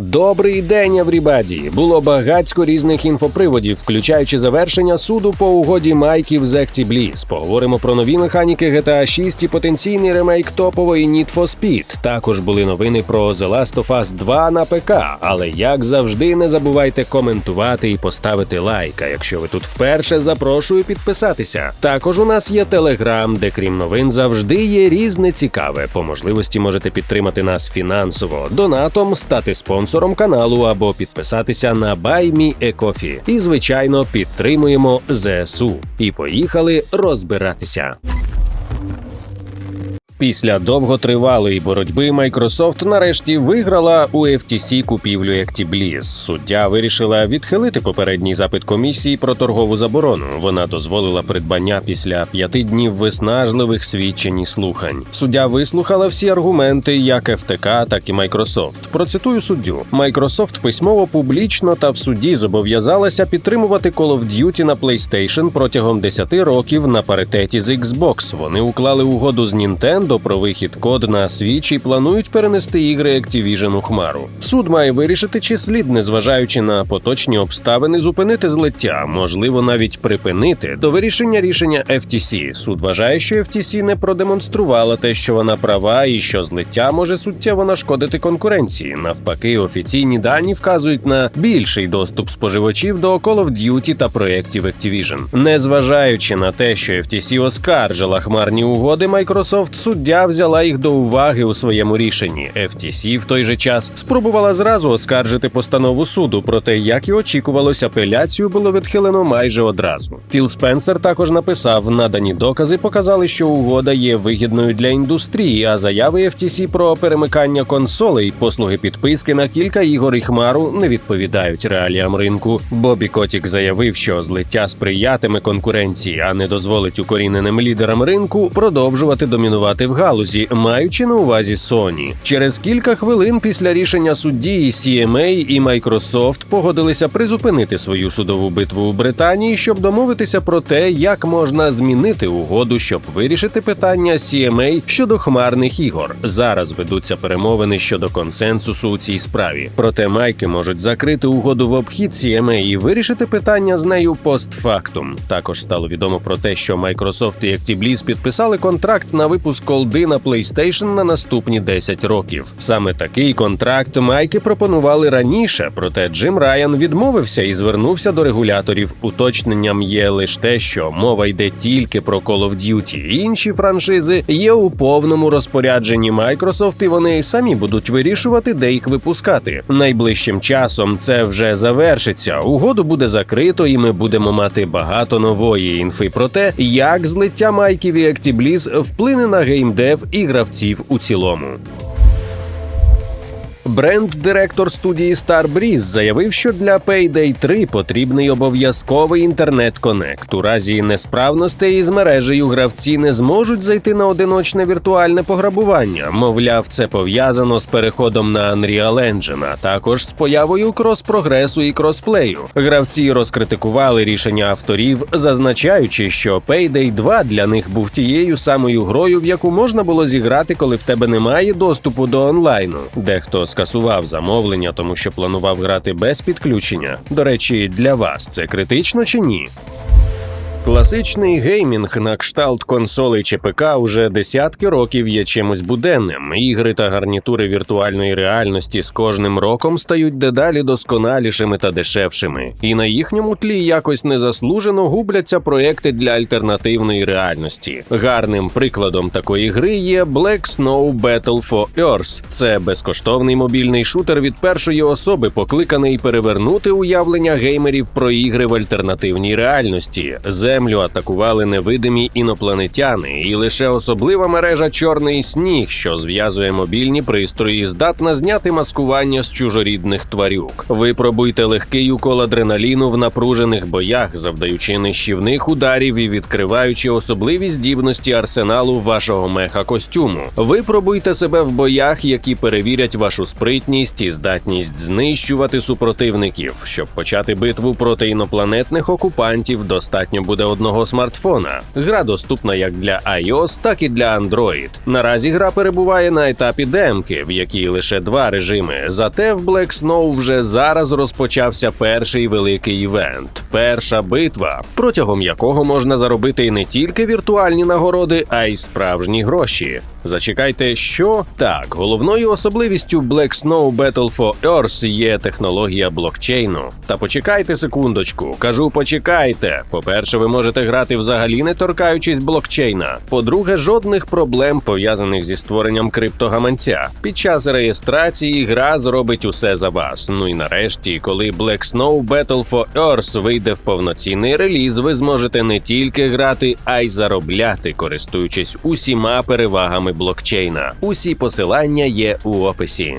Добрий день, Еврібаді! Було багатько різних інфоприводів, включаючи завершення суду по угоді Майків з Bliss. Поговоримо про нові механіки GTA 6 і потенційний ремейк топової Need for Speed. Також були новини про The Last of Us 2 на ПК. Але як завжди, не забувайте коментувати і поставити лайк. А якщо ви тут вперше, запрошую підписатися. Також у нас є телеграм, де крім новин завжди є різне цікаве. По можливості можете підтримати нас фінансово, донатом, стати спонсором каналу або підписатися на BuyMeACoffee. І звичайно підтримуємо ЗСУ. І поїхали розбиратися. Після довготривалої боротьби Microsoft нарешті виграла у FTC купівлю Actibliss. Суддя вирішила відхилити попередній запит комісії про торгову заборону. Вона дозволила придбання після п'яти днів виснажливих свідчень і слухань. Суддя вислухала всі аргументи, як FTK, так і Microsoft. Процитую суддю: Microsoft письмово публічно та в суді зобов'язалася підтримувати Call of Duty на PlayStation протягом 10 років на паритеті з Xbox. Вони уклали угоду з Nintendo про вихід код на Switch і планують перенести ігри Activision у хмару. Суд має вирішити, чи слід, незважаючи на поточні обставини, зупинити злиття, можливо, навіть припинити до вирішення рішення FTC. Суд вважає, що FTC не продемонструвала те, що вона права, і що злиття може суттєво нашкодити конкуренції. Навпаки, офіційні дані вказують на більший доступ споживачів до Call of Duty та проєктів Activision. Незважаючи на те, що FTC оскаржила хмарні угоди, Microsoft суддя взяла їх до уваги у своєму рішенні. FTC в той же час спробувала зразу оскаржити постанову суду, проте, як і очікувалося, апеляцію було відхилено майже одразу. Філ Спенсер також написав: надані докази показали, що угода є вигідною для індустрії, а заяви FTC про перемикання консолей, послуги підписки на кілька ігор і хмару не відповідають реаліям ринку. Бобі Котік заявив, що злиття сприятиме конкуренції, а не дозволить укоріненим лідерам ринку продовжувати домінувати в галузі, маючи на увазі Sony. Через кілька хвилин після рішення судді і CMA і Microsoft погодилися призупинити свою судову битву у Британії, щоб домовитися про те, як можна змінити угоду, щоб вирішити питання CMA щодо хмарних ігор. Зараз ведуться перемовини щодо консенсусу у цій справі. Проте майки можуть закрити угоду в обхід CMA і вирішити питання з нею постфактум. Також стало відомо про те, що Microsoft і Actibliss підписали контракт на випуск колди на PlayStation на наступні 10 років. Саме такий контракт майки пропонували раніше, проте Джим Райан відмовився і звернувся до регуляторів. Уточненням є лише те, що мова йде тільки про Call of Duty. Інші франшизи є у повному розпорядженні Microsoft, і вони самі будуть вирішувати, де їх випускати. Найближчим часом це вже завершиться. Угоду буде закрито, і ми будемо мати багато нової інфи про те, як злиття майків і Actibliss вплине на геймдев і гравців у цілому. Бренд-директор студії Starbreeze заявив, що для Payday 3 потрібний обов'язковий інтернет-конект. У разі несправностей із мережею гравці не зможуть зайти на одиночне віртуальне пограбування. Мовляв, це пов'язано з переходом на Unreal Engine, а також з появою крос-прогресу і кросплею. Гравці розкритикували рішення авторів, зазначаючи, що Payday 2 для них був тією самою грою, в яку можна було зіграти, коли в тебе немає доступу до онлайну. Дехто скасував замовлення, тому що планував грати без підключення. До речі, для вас це критично чи ні? Класичний геймінг на кшталт консолей чи ПК уже десятки років є чимось буденним. Ігри та гарнітури віртуальної реальності з кожним роком стають дедалі досконалішими та дешевшими, і на їхньому тлі якось незаслужено губляться проекти для альтернативної реальності. Гарним прикладом такої гри є Black Snow Battle for Earth. Це безкоштовний мобільний шутер від першої особи, покликаний перевернути уявлення геймерів про ігри в альтернативній реальності. Землю атакували невидимі інопланетяни, і лише особлива мережа Чорний сніг, що зв'язує мобільні пристрої, здатна зняти маскування з чужорідних тварюк. Випробуйте легкий укол адреналіну в напружених боях, завдаючи нищівних ударів і відкриваючи особливі здібності арсеналу вашого меха костюму. Випробуйте себе в боях, які перевірять вашу спритність і здатність знищувати супротивників. Щоб почати битву проти інопланетних окупантів, достатньо буде буде одного смартфона. Гра доступна як для iOS, так і для Android. Наразі гра перебуває на етапі демки, в якій лише два режими. Зате в Black Snow вже зараз розпочався перший великий івент перша битва, протягом якого можна заробити не тільки віртуальні нагороди, а й справжні гроші. Зачекайте, що так, головною особливістю Black Snow Battle for Earth є технологія блокчейну. Та почекайте секундочку, кажу, почекайте. По-перше, ви можете грати взагалі не торкаючись блокчейна. По-друге, жодних проблем пов'язаних зі створенням криптогаманця. Під час реєстрації гра зробить усе за вас. Ну і нарешті, коли Black Snow Battle for Earth вийде в повноцінний реліз, ви зможете не тільки грати, а й заробляти, користуючись усіма перевагами блокчейна. Усі посилання є у описі.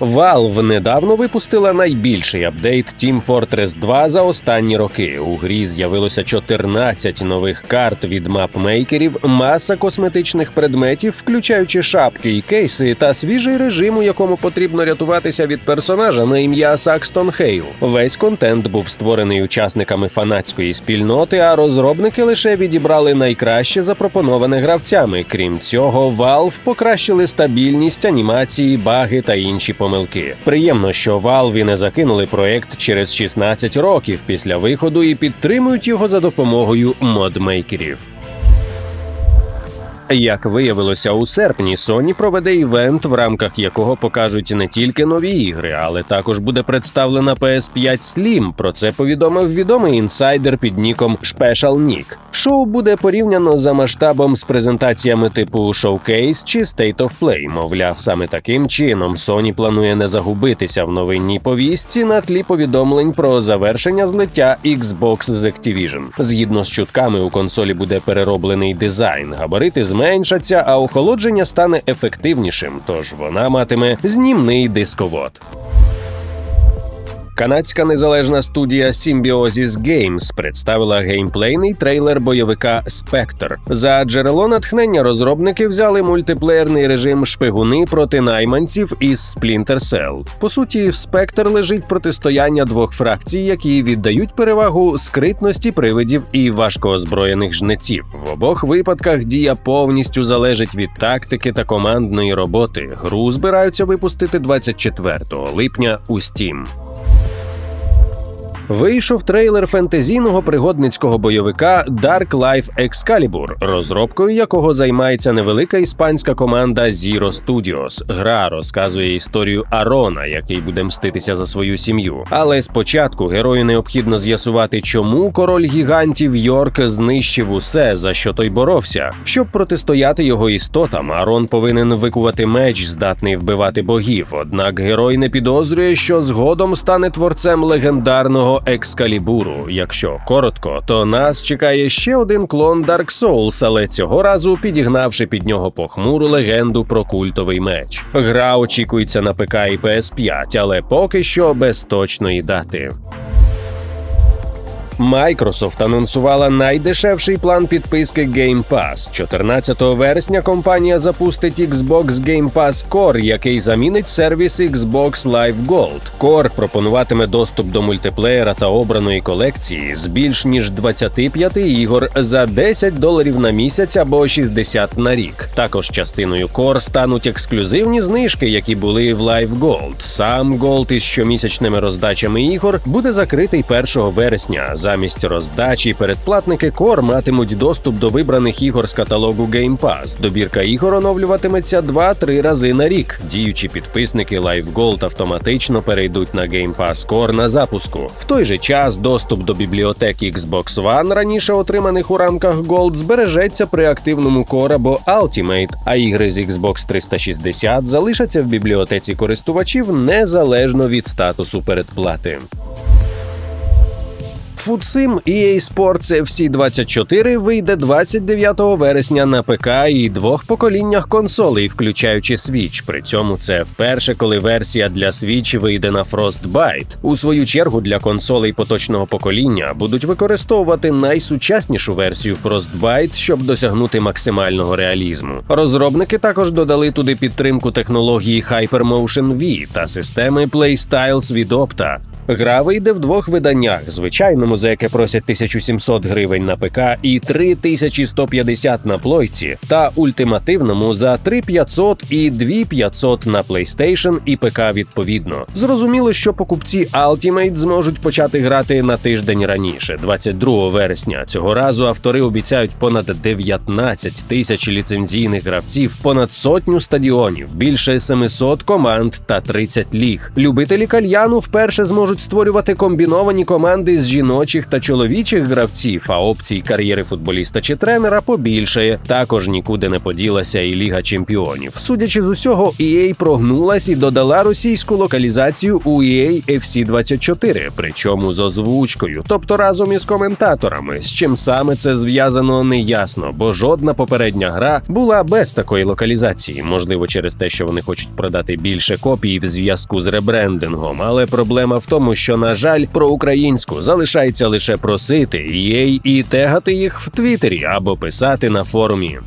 Valve недавно випустила найбільший апдейт Team Fortress 2 за останні роки. У грі з'явилося 14 нових карт від мапмейкерів, маса косметичних предметів, включаючи шапки і кейси, та свіжий режим, у якому потрібно рятуватися від персонажа на ім'я Сакстон Хейл. Весь контент був створений учасниками фанатської спільноти, а розробники лише відібрали найкраще запропоноване гравцями. Крім цього, Valve покращили стабільність анімації, баги та інші помилки. Приємно, що Valve не закинули проект через 16 років після виходу і підтримують його за допомогою модмейкерів. Як виявилося у серпні, Sony проведе івент, в рамках якого покажуть не тільки нові ігри, але також буде представлена PS5 Slim. Про це повідомив відомий інсайдер під ніком Special Nick. Шоу буде порівняно за масштабом з презентаціями типу Showcase чи State of Play. Мовляв, саме таким чином Sony планує не загубитися в новинній повістці на тлі повідомлень про завершення злиття Xbox з Activision. Згідно з чутками, у консолі буде перероблений дизайн, габарити зменшаться, а охолодження стане ефективнішим, тож вона матиме знімний дисковод. Канадська незалежна студія Symbiosis Games представила геймплейний трейлер бойовика Spectre. За джерело натхнення розробники взяли мультиплеєрний режим шпигуни проти найманців із Splinter Cell. По суті, в Spectre лежить протистояння двох фракцій, які віддають перевагу скритності привидів і важкоозброєних жнеців. В обох випадках дія повністю залежить від тактики та командної роботи. Гру збираються випустити 24 липня у Steam. Вийшов трейлер фентезійного пригодницького бойовика Dark Life Excalibur, розробкою якого займається невелика іспанська команда Zero Studios. Гра розказує історію Арона, який буде мститися за свою сім'ю. Але спочатку герою необхідно з'ясувати, чому король гігантів Йорк знищив усе, за що той боровся. Щоб протистояти його істотам, Арон повинен викувати меч, здатний вбивати богів. Однак герой не підозрює, що згодом стане творцем легендарного. Екскалібуру. Якщо коротко, то нас чекає ще один клон Dark Souls, але цього разу підігнавши під нього похмуру легенду про культовий меч. Гра очікується на ПК і PS5, але поки що без точної дати. Microsoft анонсувала найдешевший план підписки Game Pass. 14 вересня компанія запустить Xbox Game Pass Core, який замінить сервіс Xbox Live Gold. Core пропонуватиме доступ до мультиплеєра та обраної колекції з більш ніж 25 ігор за 10 доларів на місяць або 60 на рік. Також частиною Core стануть ексклюзивні знижки, які були в Live Gold. Сам Gold із щомісячними роздачами ігор буде закритий 1 вересня. Замість роздачі передплатники Core матимуть доступ до вибраних ігор з каталогу Game Pass. Добірка ігор оновлюватиметься 2-3 рази на рік. Діючі підписники Live Gold автоматично перейдуть на Game Pass Core на запуску. В той же час доступ до бібліотек Xbox One, раніше отриманих у рамках Gold, збережеться при активному Core або Ultimate, а ігри з Xbox 360 залишаться в бібліотеці користувачів незалежно від статусу передплати. Фудсим EA Sports FC 24 вийде 29 вересня на ПК і двох поколіннях консолей, включаючи Switch. При цьому це вперше, коли версія для Switch вийде на Frostbite. У свою чергу для консолей поточного покоління будуть використовувати найсучаснішу версію Frostbite, щоб досягнути максимального реалізму. Розробники також додали туди підтримку технології HyperMotion V та системи PlayStyles від Opta. Гра вийде в двох виданнях: звичайному, за яке просять 1700 гривень на ПК і 3150 на плойці, та ультимативному за 3500 і 2500 на PlayStation і ПК відповідно. Зрозуміло, що покупці Ultimate зможуть почати грати на тиждень раніше, 22 вересня. Цього разу автори обіцяють понад 19 тисяч ліцензійних гравців, понад сотню стадіонів, більше 700 команд та 30 ліг. Любителі кальяну вперше зможуть створювати комбіновані команди з жіночих та чоловічих гравців, а опцій кар'єри футболіста чи тренера побільшає. Також нікуди не поділася і Ліга Чемпіонів. Судячи з усього, EA прогнулась і додала російську локалізацію у EA FC 24, причому з озвучкою, тобто разом із коментаторами. З чим саме це зв'язано, не ясно, бо жодна попередня гра була без такої локалізації. Можливо, через те, що вони хочуть продати більше копій в зв'язку з ребрендингом. Але проблема в тому, що на жаль, про українську залишається лише просити їй і тегати їх в Твіттері або писати на форумі.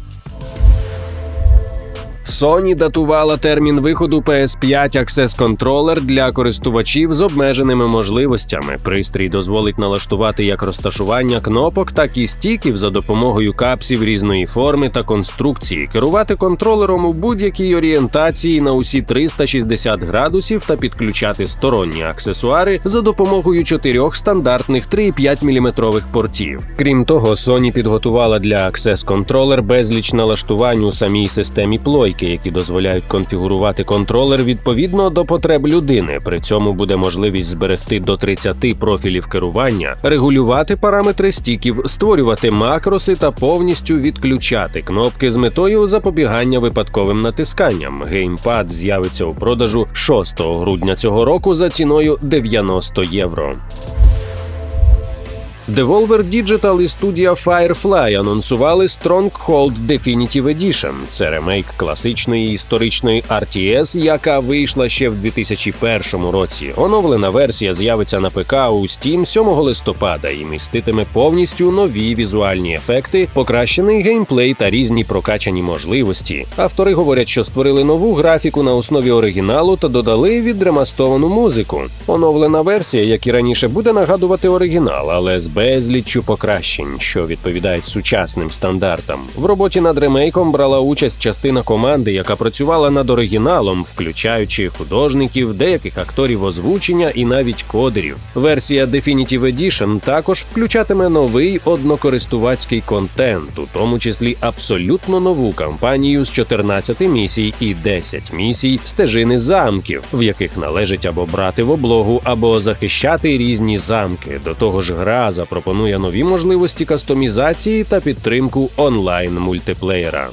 Sony датувала термін виходу PS5 Access Controller для користувачів з обмеженими можливостями. Пристрій дозволить налаштувати як розташування кнопок, так і стіків за допомогою капсів різної форми та конструкції, керувати контролером у будь-якій орієнтації на усі 360 градусів та підключати сторонні аксесуари за допомогою чотирьох стандартних 3,5 мм портів. Крім того, Sony підготувала для Access Controller безліч налаштувань у самій системі плойки, які дозволяють конфігурувати контролер відповідно до потреб людини. При цьому буде можливість зберегти до 30 профілів керування, регулювати параметри стіків, створювати макроси та повністю відключати кнопки з метою запобігання випадковим натисканням. Геймпад з'явиться у продажу 6 грудня цього року за ціною 90 євро. Devolver Digital і студія Firefly анонсували Stronghold Definitive Edition. Це ремейк класичної історичної RTS, яка вийшла ще в 2001 році. Оновлена версія з'явиться на ПК у Steam 7 листопада і міститиме повністю нові візуальні ефекти, покращений геймплей та різні прокачані можливості. Автори говорять, що створили нову графіку на основі оригіналу та додали відремастовану музику. Оновлена версія, як і раніше, буде нагадувати оригінал, але з безліччю покращень, що відповідають сучасним стандартам. В роботі над ремейком брала участь частина команди, яка працювала над оригіналом, включаючи художників, деяких акторів озвучення і навіть кодерів. Версія Definitive Edition також включатиме новий однокористувацький контент, у тому числі абсолютно нову кампанію з 14 місій і 10 місій стежини замків, в яких належить або брати в облогу, або захищати різні замки. До того ж, гра запропонує нові можливості кастомізації та підтримку онлайн мультиплеєра.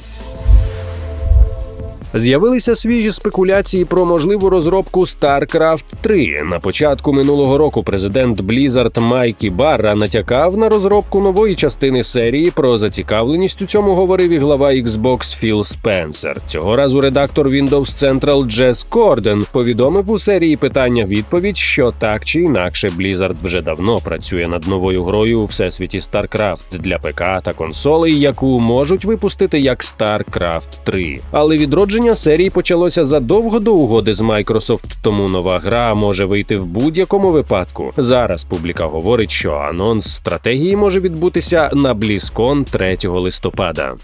З'явилися свіжі спекуляції про можливу розробку StarCraft 3. На початку минулого року президент Blizzard Майкі Барра натякав на розробку нової частини серії. Про зацікавленість у цьому говорив і глава Xbox Філ Спенсер. Цього разу редактор Windows Central Джес Корден повідомив у серії питання-відповідь, що так чи інакше Blizzard вже давно працює над новою грою у всесвіті StarCraft для ПК та консолей, яку можуть випустити як StarCraft 3. Але відродження серії почалося задовго до угоди з Microsoft, тому нова гра може вийти в будь-якому випадку. Зараз публіка говорить, що анонс стратегії може відбутися на BlizzCon 3 листопада.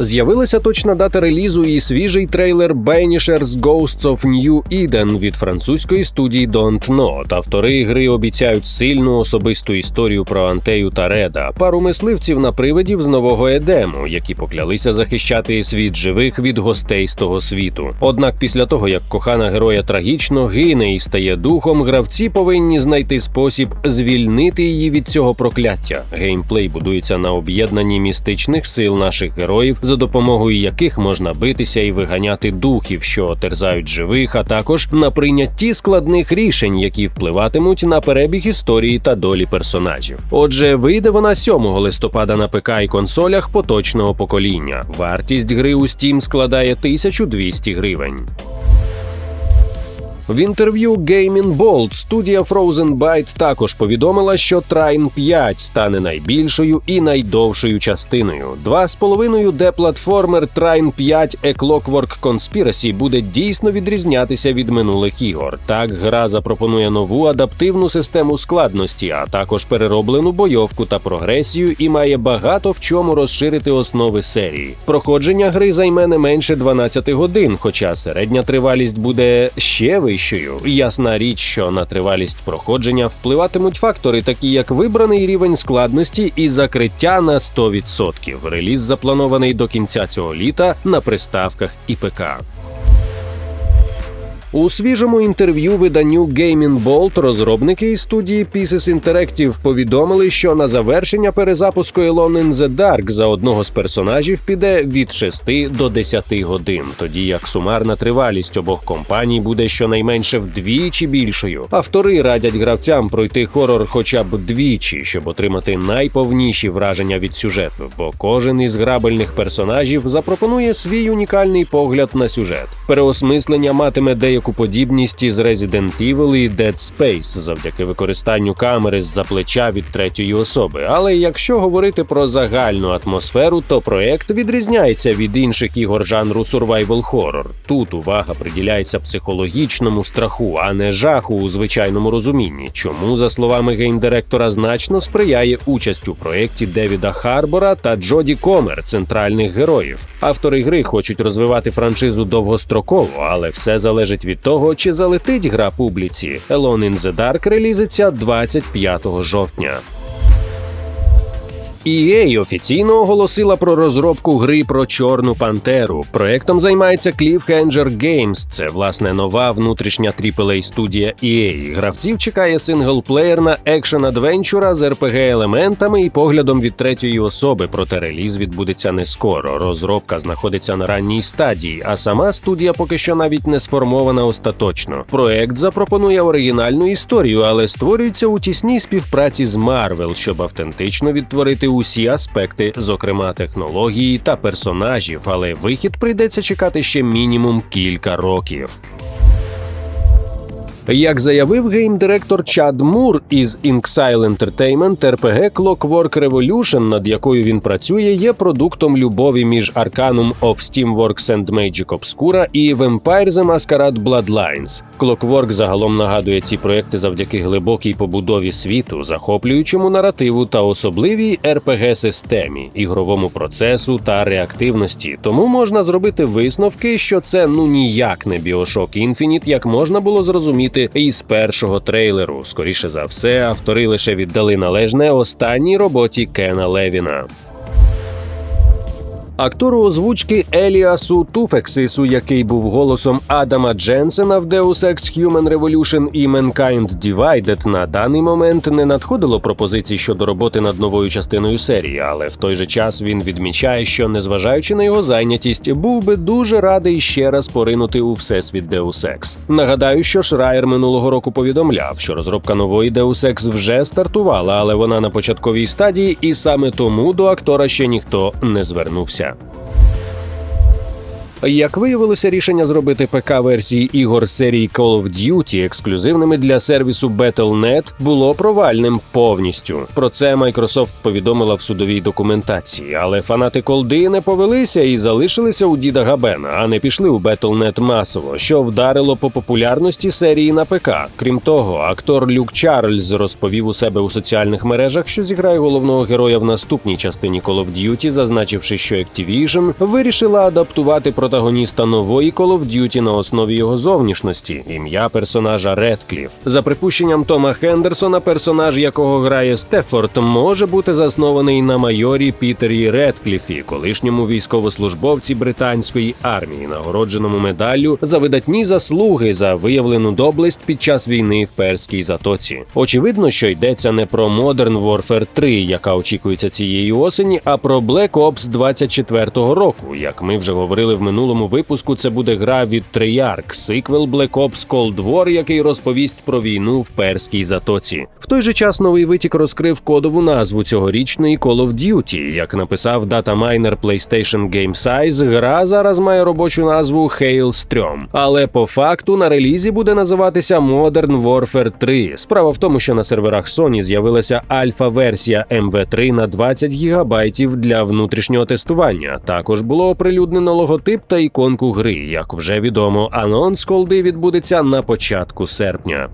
З'явилася точна дата релізу і свіжий трейлер Banishers Ghosts of New Eden від французької студії Don't Not. Автори гри обіцяють сильну особисту історію про Антею та Реда, пару мисливців на привидів з нового Едему, які поклялися захищати світ живих від гостей з того світу. Однак, після того як кохана героя трагічно гине і стає духом, гравці повинні знайти спосіб звільнити її від цього прокляття. Геймплей будується на об'єднанні містичних сил наших героїв за допомогою яких можна битися і виганяти духів, що терзають живих, а також на прийнятті складних рішень, які впливатимуть на перебіг історії та долі персонажів. Отже, вийде вона 7 листопада на ПК і консолях поточного покоління. Вартість гри у Steam складає 1200 гривень. В інтерв'ю Gaming Bolt студія Frozen Byte також повідомила, що Trine 5 стане найбільшою і найдовшою частиною. Два з половиною де платформер Trine 5 A Clockwork Conspiracy буде дійсно відрізнятися від минулих ігор. Так, гра запропонує нову адаптивну систему складності, а також перероблену бойовку та прогресію, і має багато в чому розширити основи серії. Проходження гри займе не менше 12 годин, хоча середня тривалість буде ще вищою. Ясна річ, що на тривалість проходження впливатимуть фактори, такі як вибраний рівень складності і закриття на 100%. Реліз запланований до кінця цього літа на приставках і ПК. У свіжому інтерв'ю виданню Gaming Bolt розробники із студії Pieces Interactive повідомили, що на завершення перезапуску Alone in the Dark за одного з персонажів піде від 6 до 10 годин, тоді як сумарна тривалість обох компаній буде щонайменше вдвічі більшою. Автори радять гравцям пройти хорор хоча б двічі, щоб отримати найповніші враження від сюжету, бо кожен із грабельних персонажів запропонує свій унікальний погляд на сюжет. Переосмислення матиме деяку подібність із Resident Evil і Dead Space завдяки використанню камери з-за плеча від третьої особи. Але якщо говорити про загальну атмосферу, то проект відрізняється від інших ігор жанру survival horror. Тут увага приділяється психологічному страху, а не жаху у звичайному розумінні. Чому, за словами геймдиректора, значно сприяє участь у проєкті Девіда Харбора та Джоді Комер, центральних героїв. Автори гри хочуть розвивати франшизу довгостроково, але все залежить від того, чи залетить гра публіці. Alone in the Dark релізиться 25 жовтня. EA офіційно оголосила про розробку гри про Чорну Пантеру. Проектом займається Cliffhanger Games. Це власне нова внутрішня aaa студія EA. Гравців чекає синглплеєрна екшен адвенчура з rpg елементами і поглядом від третьої особи. Проте реліз відбудеться не скоро. Розробка знаходиться на ранній стадії, а сама студія поки що навіть не сформована остаточно. Проект запропонує оригінальну історію, але створюється у тісній співпраці з Marvel, щоб автентично відтворити усі аспекти, зокрема технології та персонажів, але вихід прийдеться чекати ще мінімум кілька років. Як заявив геймдиректор Чад Мур із Inxile Entertainment, RPG Clockwork Revolution, над якою він працює, є продуктом любові між Arcanum of Steamworks and Magic Obscura і Vampire the Masquerade Bloodlines. Clockwork загалом нагадує ці проекти завдяки глибокій побудові світу, захоплюючому наративу та особливій rpg системі, ігровому процесу та реактивності. Тому можна зробити висновки, що це ну ніяк не Bioshock Infinite, як можна було зрозуміти із першого трейлеру. Скоріше за все, автори лише віддали належне останній роботі Кена Левіна. Актору озвучки Еліасу Туфексису, який був голосом Адама Дженсена в Deus Ex Human Revolution і Mankind Divided, на даний момент не надходило пропозицій щодо роботи над новою частиною серії, але в той же час він відмічає, що незважаючи на його зайнятість, був би дуже радий ще раз поринути у всесвіт Deus Ex. Нагадаю, що Шрайер минулого року повідомляв, що розробка нової Deus Ex вже стартувала, але вона на початковій стадії, і саме тому до актора ще ніхто не звернувся. dia. Як виявилося, рішення зробити ПК-версії ігор серії Call of Duty ексклюзивними для сервісу Battle.net було провальним повністю. Про це Microsoft повідомила в судовій документації, але фанати колди не повелися і залишилися у Діда Габена, а не пішли у Battle.net масово, що вдарило по популярності серії на ПК. Крім того, актор Люк Чарльз розповів у себе у соціальних мережах, що зіграє головного героя в наступній частині Call of Duty, зазначивши, що Activision вирішила адаптувати про протагоніста нової Call of Duty на основі його зовнішності, ім'я персонажа Редкліф. За припущенням Тома Хендерсона, персонаж якого грає Стефорд, може бути заснований на майорі Пітері Редкліфі, колишньому військовослужбовці британської армії, нагородженому медаллю за видатні заслуги за виявлену доблесть під час війни в перській затоці. Очевидно, що йдеться не про Modern Warfare 3, яка очікується цієї осені, а про Black Ops 24 року, як ми вже говорили в минулому минулому випуску це буде гра від Treyarch, сиквел Black Ops Cold War, який розповість про війну в перській затоці. В той же час новий витік розкрив кодову назву цьогорічної Call of Duty. Як написав датамайнер PlayStation Game Size, гра зараз має робочу назву Hailstorm. Але по факту на релізі буде називатися Modern Warfare 3. Справа в тому, що на серверах Sony з'явилася альфа-версія MV3 на 20 гігабайтів для внутрішнього тестування. Також було оприлюднено логотип та іконку гри. Як вже відомо, анонс колди відбудеться на початку серпня.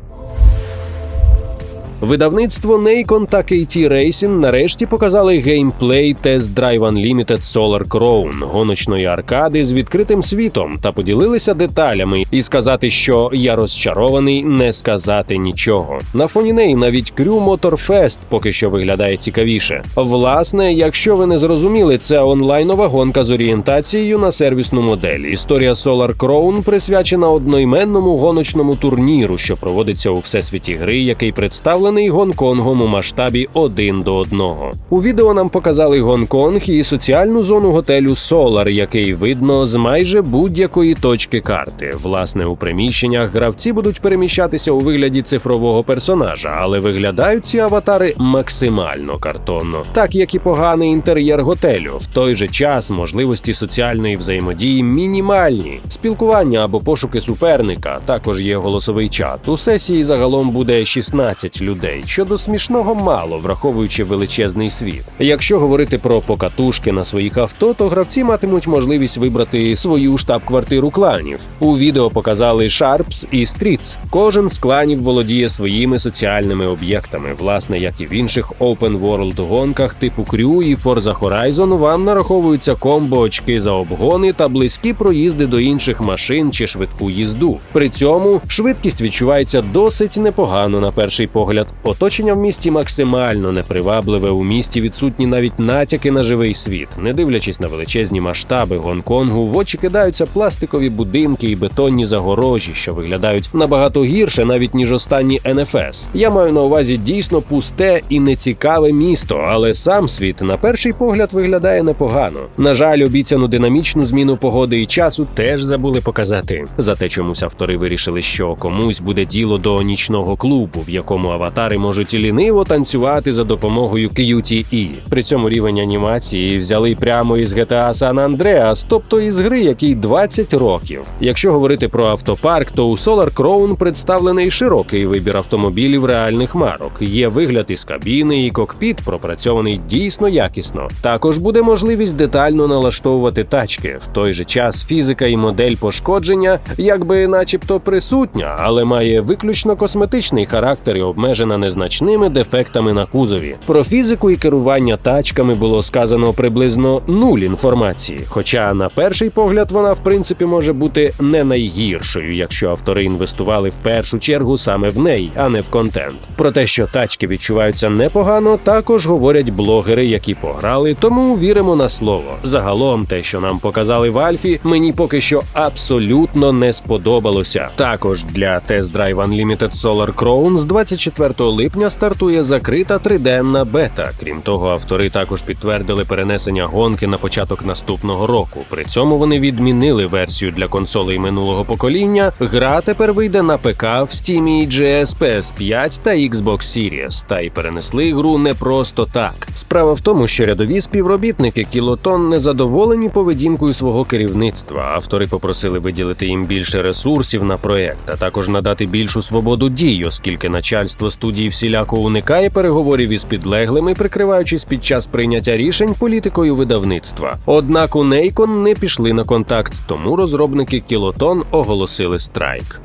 Видавництво Nacon та KT Racing нарешті показали геймплей Test Drive Unlimited Solar Crown гоночної аркади з відкритим світом та поділилися деталями. І сказати, що я розчарований, не сказати нічого. На фоні неї навіть Crew Motorfest поки що виглядає цікавіше. Власне, якщо ви не зрозуміли, це онлайнова гонка з орієнтацією на сервісну модель. Історія Solar Crown присвячена одноіменному гоночному турніру, що проводиться у всесвіті гри, який представлений Гонконгом у масштабі один до одного. У відео нам показали Гонконг і соціальну зону готелю Solar, який видно з майже будь-якої точки карти. Власне, у приміщеннях гравці будуть переміщатися у вигляді цифрового персонажа, але виглядають ці аватари максимально картонно, так як і поганий інтер'єр готелю. В той же час можливості соціальної взаємодії мінімальні. Спілкування або пошуки суперника. Також є голосовий чат. У сесії загалом буде 16 людей, що до смішного мало, враховуючи величезний світ. Якщо говорити про покатушки на своїх авто, то гравці матимуть можливість вибрати свою штаб-квартиру кланів. У відео показали Sharps і Streets. Кожен з кланів володіє своїми соціальними об'єктами. Власне, як і в інших open world гонках типу Crew і Forza Horizon, вам нараховуються комбо очки за обгони та близькі проїзди до інших машин чи швидку їзду. При цьому швидкість відчувається досить непогано на перший погляд. Оточення в місті максимально непривабливе. У місті відсутні навіть натяки на живий світ. Не дивлячись на величезні масштаби Гонконгу, в очі кидаються пластикові будинки і бетонні загорожі, що виглядають набагато гірше, навіть ніж останні НФС. Я маю на увазі дійсно пусте і нецікаве місто, але сам світ на перший погляд виглядає непогано. На жаль, обіцяну динамічну зміну погоди і часу теж забули показати. Зате чомусь автори вирішили, що комусь буде діло до нічного клубу, в якому аватари можуть ліниво танцювати за допомогою QTE. При цьому рівень анімації взяли прямо із GTA San Andreas, тобто із гри, якій 20 років. Якщо говорити про автопарк, то у Solar Crown представлений широкий вибір автомобілів реальних марок. Є вигляд із кабіни і кокпіт, пропрацьований дійсно якісно. Також буде можливість детально налаштовувати тачки. В той же час фізика і модель пошкодження, якби начебто присутня, але має виключно косметичний характер і обмежена незначними дефектами на кузові. Про фізику і керування тачками було сказано приблизно нуль інформації. Хоча на перший погляд вона в принципі може бути не найгіршою, якщо автори інвестували в першу чергу саме в неї, а не в контент. Про те, що тачки відчуваються непогано, також говорять блогери, які пограли, тому віримо на слово. Загалом, те, що нам показали в Альфі, мені поки що абсолютно не сподобалося. Також для Drive Unlimited Solar Crown з 24 липня стартує закрита триденна бета. Крім того, автори також підтвердили перенесення гонки на початок наступного року. При цьому вони відмінили версію для консолей минулого покоління. Гра тепер вийде на ПК в Steam, GS, PS5 та Xbox Series. Та й перенесли гру не просто так. Справа в тому, що рядові співробітники Кілотон не задоволені поведінкою свого керівництва. Автори попросили виділити їм більше ресурсів на проект, а також надати більшу свободу дій, оскільки начальство студії всіляко уникає переговорів із підлеглими, прикриваючись під час прийняття рішень політикою видавництва. Однак у Нейкон не пішли на контакт, тому розробники Кілотон оголосили страйк.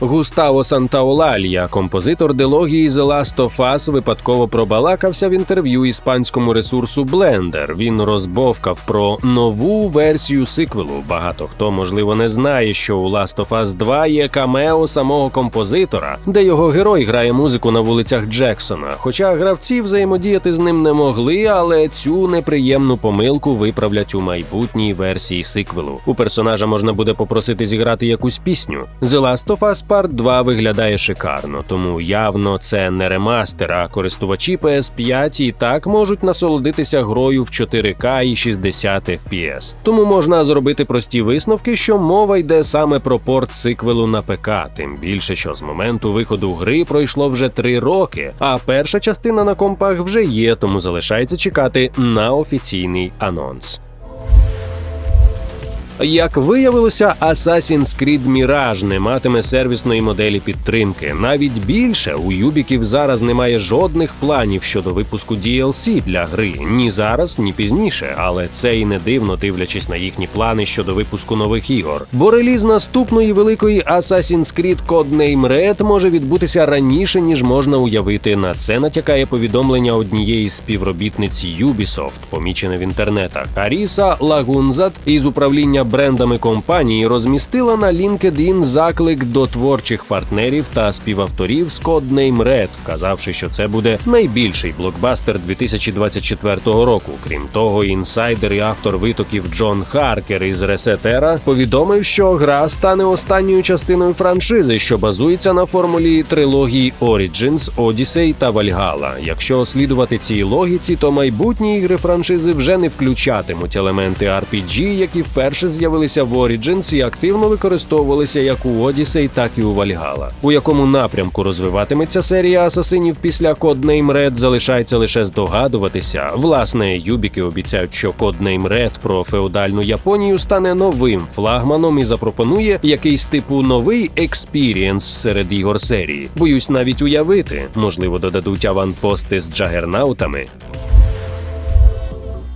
Густаво Сантаолалья, композитор дилогії The Last of Us, випадково пробалакався в інтерв'ю іспанському ресурсу Blender. Він розбовкав про нову версію сиквелу. Багато хто можливо не знає, що у Last of Us 2 є камео самого композитора, де його герой грає музику на вулицях Джексона. Хоча гравці взаємодіяти з ним не могли, але цю неприємну помилку виправлять у майбутній версії сиквелу. У персонажа можна буде попросити зіграти якусь пісню. The Last of Us Part 2 виглядає шикарно, тому явно це не ремастер, а користувачі PS5 і так можуть насолодитися грою в 4К і 60 FPS. Тому можна зробити прості висновки, що мова йде саме про порт сиквелу на ПК, тим більше, що з моменту виходу гри пройшло вже 3 роки, а перша частина на компах вже є, тому залишається чекати на офіційний анонс. Як виявилося, Assassin's Creed Mirage не матиме сервісної моделі підтримки. Навіть більше у Юбіків зараз немає жодних планів щодо випуску DLC для гри ні зараз, ні пізніше. Але це і не дивно, дивлячись на їхні плани щодо випуску нових ігор. Бо реліз наступної великої Assassin's Creed Codename Red може відбутися раніше ніж можна уявити. На це натякає повідомлення однієї з співробітниць Ubisoft, помічене в інтернетах. Аріса Лагунзат із управління брендами компанії розмістила на LinkedIn заклик до творчих партнерів та співавторів з Codename Red, вказавши, що це буде найбільший блокбастер 2024 року. Крім того, інсайдер і автор витоків Джон Харкер із Ресетера повідомив, що гра стане останньою частиною франшизи, що базується на формулі трилогії Origins, Odyssey та Valhalla. Якщо слідувати цій логіці, то майбутні ігри франшизи вже не включатимуть елементи RPG, які вперше з'явилися в Origins і активно використовувалися як у Odyssey, так і у Valhalla. У якому напрямку розвиватиметься серія асасинів після Codename Red, залишається лише здогадуватися. Власне, юбіки обіцяють, що Codename Red про феодальну Японію стане новим флагманом і запропонує якийсь типу новий експірієнс серед ігор серії. Боюсь навіть уявити, можливо, додадуть аванпости з джагернаутами.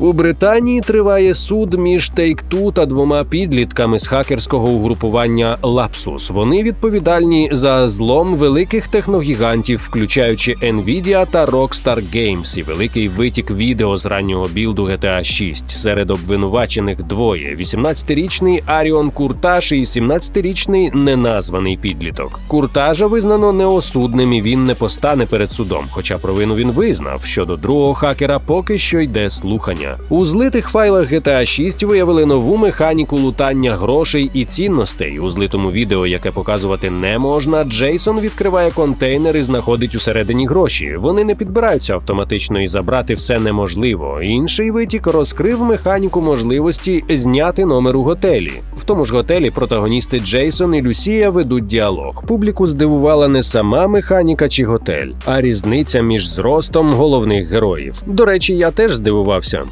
У Британії триває суд між Take-Two та двома підлітками з хакерського угрупування Lapsus. Вони відповідальні за злом великих техногігантів, включаючи Nvidia та Rockstar Games, і великий витік відео з раннього білду GTA 6. Серед обвинувачених двоє: 18-річний Аріон Курташ і 17-річний неназваний підліток. Куртажа визнано неосудним і він не постане перед судом. Хоча провину він визнав. Щодо другого хакера поки що йде слухання. У злитих файлах GTA 6 виявили нову механіку лутання грошей і цінностей. У злитому відео, яке показувати не можна, Джейсон відкриває контейнер і знаходить усередині гроші. Вони не підбираються автоматично і забрати все неможливо. Інший витік розкрив механіку можливості зняти номер у готелі. В тому ж готелі протагоністи Джейсон і Люсія ведуть діалог. Публіку здивувала не сама механіка чи готель, а різниця між зростом головних героїв. До речі, я теж здивувався.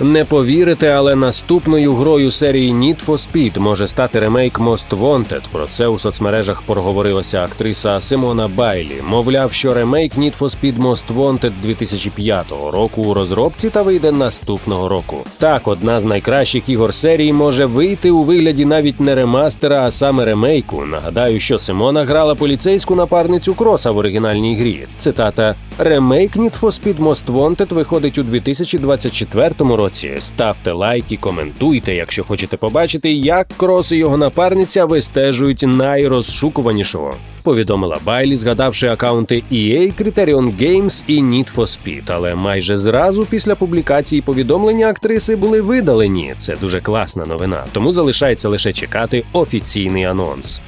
Не повірите, але наступною грою серії Need for Speed може стати ремейк Most Wanted. Про це у соцмережах проговорилася актриса Симона Байлі. Мовляв, що ремейк Need for Speed Most Wanted 2005 року у розробці та вийде наступного року. Так, одна з найкращих ігор серії може вийти у вигляді навіть не ремастера, а саме ремейку. Нагадаю, що Симона грала поліцейську напарницю Кроса в оригінальній грі. Цитата: Ремейк Need for Speed Most Wanted виходить у 2024 році. Ставте лайки, коментуйте, якщо хочете побачити, як Крос і його напарниця вистежують найрозшукуванішого. Повідомила Байлі, згадавши акаунти EA, Criterion Games і Need for Speed. Але майже зразу після публікації повідомлення актриси були видалені. Це дуже класна новина, тому залишається лише чекати офіційний анонс.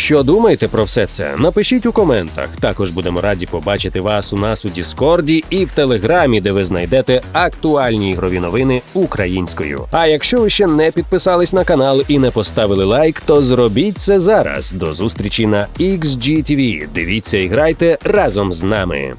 Що думаєте про все це? Напишіть у коментах. Також будемо раді побачити вас у нас у Діскорді і в Телеграмі, де ви знайдете актуальні ігрові новини українською. А якщо ви ще не підписались на канал і не поставили лайк, то зробіть це зараз. До зустрічі на XGTV. Дивіться і грайте разом з нами.